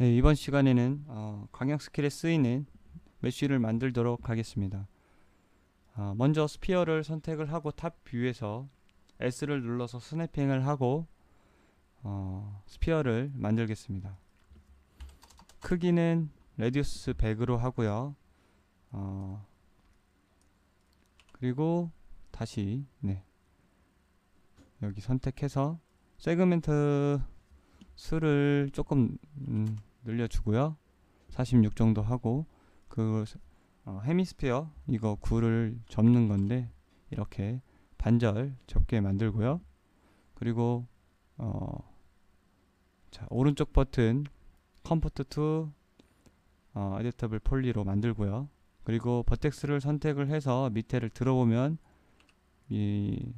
네, 이번 시간에는 어, 광역 스킬에 쓰이는 메쉬를 만들도록 하겠습니다. 어, 먼저 스피어를 선택을 하고 탑 뷰에서 S를 눌러서 스냅핑을 하고 어, 스피어를 만들겠습니다. 크기는 레디우스 100으로 하고요. 어, 그리고 다시 네. 여기 선택해서 세그멘트 수를 조금 음, 늘려주고요. 46 정도 하고 그 어, 헤미스피어 이거 9를 접는 건데 이렇게 반절 접게 만들고요. 그리고 어, 자 오른쪽 버튼 컴포트 투 어, 에디터블 폴리로 만들고요. 그리고 버텍스를 선택을 해서 밑에를 들어보면 이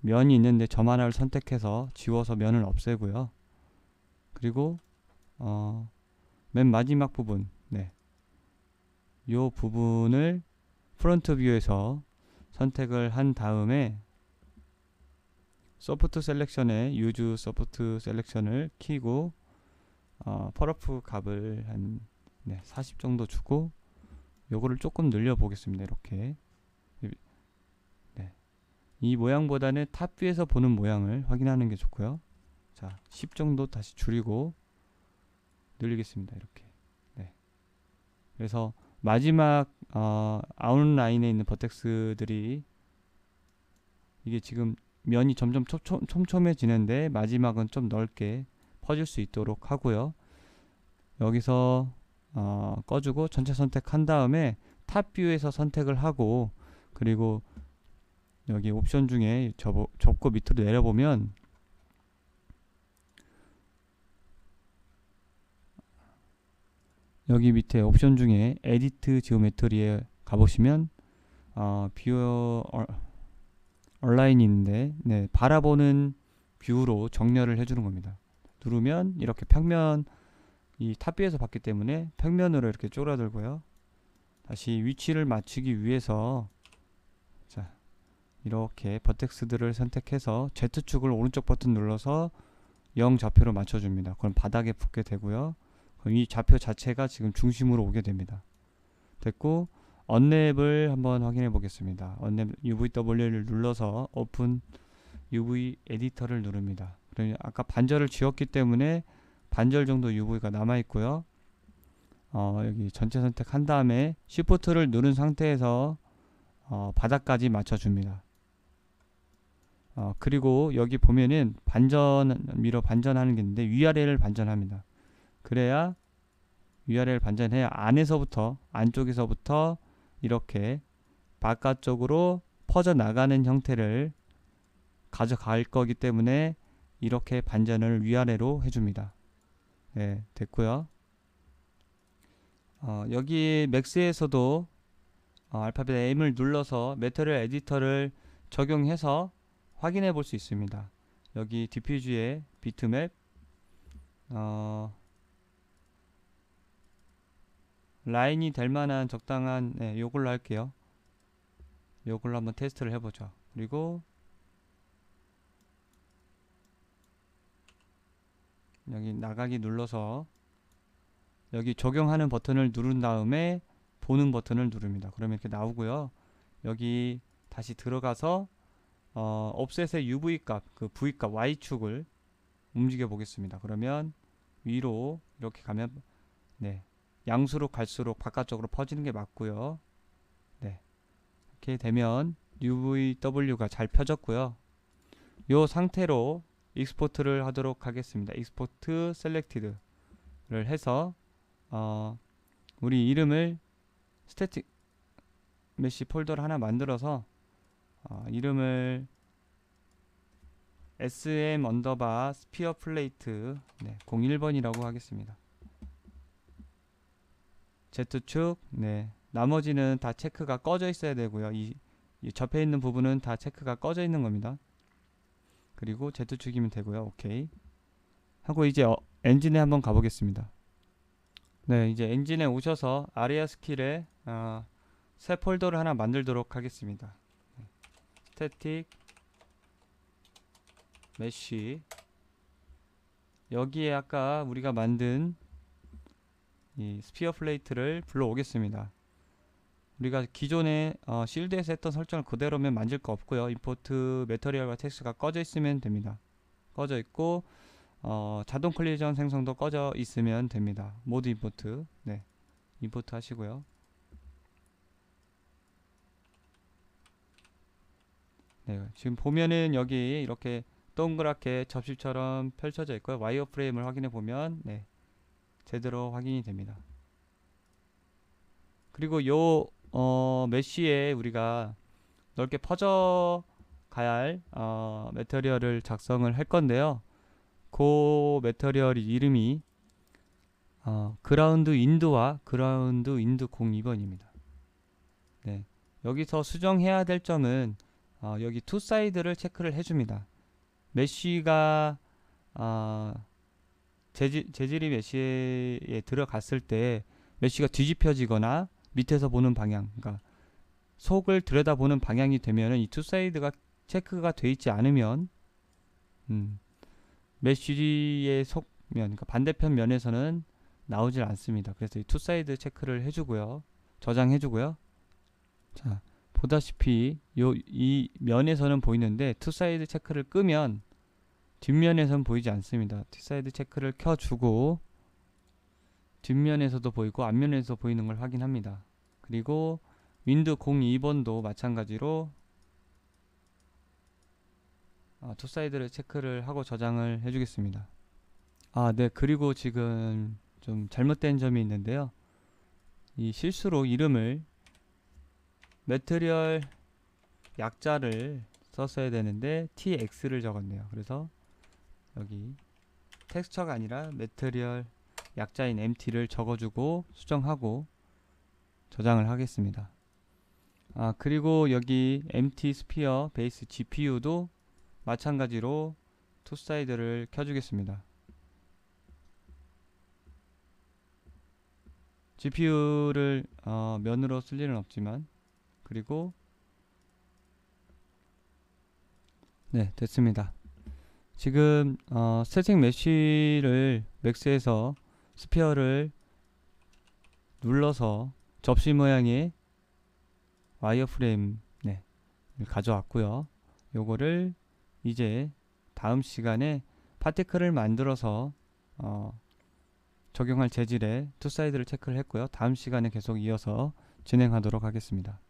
면이 있는데 점 하나를 선택해서 지워서 면을 없애고요. 그리고 어, 맨 마지막 부분, 네, 요 부분을 프론트 뷰에서 선택을 한 다음에 소프트 셀렉션에 유즈 소프트 셀렉션을 키고 어, 펄어프 값을 한 네, 40 정도 주고 요거를 조금 늘려 보겠습니다. 이렇게 네. 이 모양보다는 탑 뷰에서 보는 모양을 확인하는 게 좋고요. 자, 10 정도 다시 줄이고 늘리겠습니다. 이렇게. 네. 그래서 마지막 어, 아웃라인에 있는 버텍스들이 이게 지금 면이 점점 촘촘, 촘촘해지는데 마지막은 좀 넓게 퍼질 수 있도록 하고요. 여기서 어, 꺼주고 전체 선택한 다음에 탑 뷰에서 선택을 하고 그리고 여기 옵션 중에 접, 접고 밑으로 내려보면 여기 밑에 옵션 중에 에디트 지오메트리에 가보시면 어, 뷰어 얼라인이 있는데 네, 바라보는 뷰로 정렬을 해주는 겁니다. 누르면 이렇게 평면 이 탑뷰에서 봤기 때문에 평면으로 이렇게 쪼라들고요. 다시 위치를 맞추기 위해서 자 이렇게 버텍스들을 선택해서 Z축을 오른쪽 버튼 눌러서 0 좌표로 맞춰줍니다. 그럼 바닥에 붙게 되고요. 이 좌표 자체가 지금 중심으로 오게 됩니다. 됐고 언랩을 한번 확인해 보겠습니다. 언랩 UVW를 눌러서 오픈 UV 에디터를 누릅니다. 그러면 아까 반절을 지웠기 때문에 반절 정도 UV가 남아 있고요. 어, 여기 전체 선택한 다음에 Shift를 누른 상태에서 어, 바닥까지 맞춰줍니다. 어, 그리고 여기 보면은 반전 미러 반전하는 게 있는데 위아래를 반전합니다. 그래야 위아래를 반전해야 안에서부터 안쪽에서부터 이렇게 바깥쪽으로 퍼져 나가는 형태를 가져갈 거기 때문에 이렇게 반전을 위아래로 해줍니다. 네, 됐고요. 어, 여기 맥스에서도 어, 알파벳 M을 눌러서 메테리얼 에디터를 적용해서 확인해 볼 수 있습니다. 여기 디퓨즈의 비트맵 어, 라인이 될 만한 적당한 네, 요걸로 할게요. 요걸로 한번 테스트를 해보죠. 그리고 여기 나가기 눌러서 여기 적용하는 버튼을 누른 다음에 보는 버튼을 누릅니다. 그러면 이렇게 나오고요. 여기 다시 들어가서 어, offset의 UV 값, 그 V 값 Y축을 움직여 보겠습니다. 그러면 위로 이렇게 가면 네 양수로 갈수록 바깥쪽으로 퍼지는 게 맞고요. 네 이렇게 되면 UVW가 잘 펴졌고요. 이 상태로 익스포트를 하도록 하겠습니다. 익스포트 셀렉티드를 해서 어, 우리 이름을 스태틱 메시 폴더를 하나 만들어서 어, 이름을 sm 언더바 스피어 플레이트 네, 01번이라고 하겠습니다. Z축 네 나머지는 다 체크가 꺼져 있어야 되고요. 이, 이 접해 있는 부분은 다 체크가 꺼져 있는 겁니다. 그리고 Z축이면 되고요. 오케이. 하고 이제 어, 엔진에 한번 가보겠습니다. 네, 이제 엔진에 오셔서 아리아 스킬에 어, 새 폴더를 하나 만들도록 하겠습니다. 스태틱 메쉬 여기에 아까 우리가 만든 이 스피어 플레이트를 불러오겠습니다. 우리가 기존에 어, 실드에서 했던 설정을 그대로면 만질 거 없고요. 임포트 메터리얼과 텍스트가 꺼져 있으면 됩니다. 꺼져 있고 어, 자동 컬리전 생성도 꺼져 있으면 됩니다. 모드 임포트 네 임포트 하시고요. 네, 지금 보면은 여기 이렇게 동그랗게 접시처럼 펼쳐져 있고요. 와이어 프레임을 확인해 보면 네, 제대로 확인이 됩니다. 그리고 요 어, 메쉬에 우리가 넓게 퍼져 가야 할 어, 메터리얼을 작성을 할 건데요. 그 메터리얼 이름이 어, 그라운드 인드와 그라운드 인드 02번입니다. 네. 여기서 수정해야 될 점은 어, 여기 투 사이드를 체크를 해줍니다. 메쉬가 어, 재질, 재질이 메쉬에 들어갔을 때 메쉬가 뒤집혀지거나 밑에서 보는 방향, 그러니까 속을 들여다보는 방향이 되면은 이 투 사이드가 체크가 돼 있지 않으면 음, 메쉬의 속면, 그러니까 반대편 면에서는 나오질 않습니다. 그래서 이 투 사이드 체크를 해주고요, 저장해주고요. 자, 보다시피 요 이 면에서는 보이는데 투 사이드 체크를 끄면 뒷면에서는 보이지 않습니다. 투 사이드 체크를 켜주고 뒷면에서도 보이고 앞면에서 보이는 걸 확인합니다. 그리고 윈드 02번도 마찬가지로 아, 투 사이드를 체크를 하고 저장을 해주겠습니다. 아, 네. 그리고 지금 좀 잘못된 점이 있는데요. 이 실수로 이름을 매트리얼 약자를 썼어야 되는데 tx를 적었네요. 그래서 여기 텍스처가 아니라 매트리얼 약자인 empty를 적어주고 수정하고 저장을 하겠습니다. 아 그리고 여기 empty sphere base GPU도 마찬가지로 투 사이드를 켜주겠습니다. GPU를 어, 면으로 쓸 일은 없지만 그리고 네 됐습니다. 지금 어, 스태틱 메쉬를 맥스에서 스피어를 눌러서 접시 모양의 와이어 프레임 네, 가져왔고요. 요거를 이제 다음 시간에 파티클을 만들어서 어, 적용할 재질에 투 사이드를 체크를 했고요. 다음 시간에 계속 이어서 진행하도록 하겠습니다.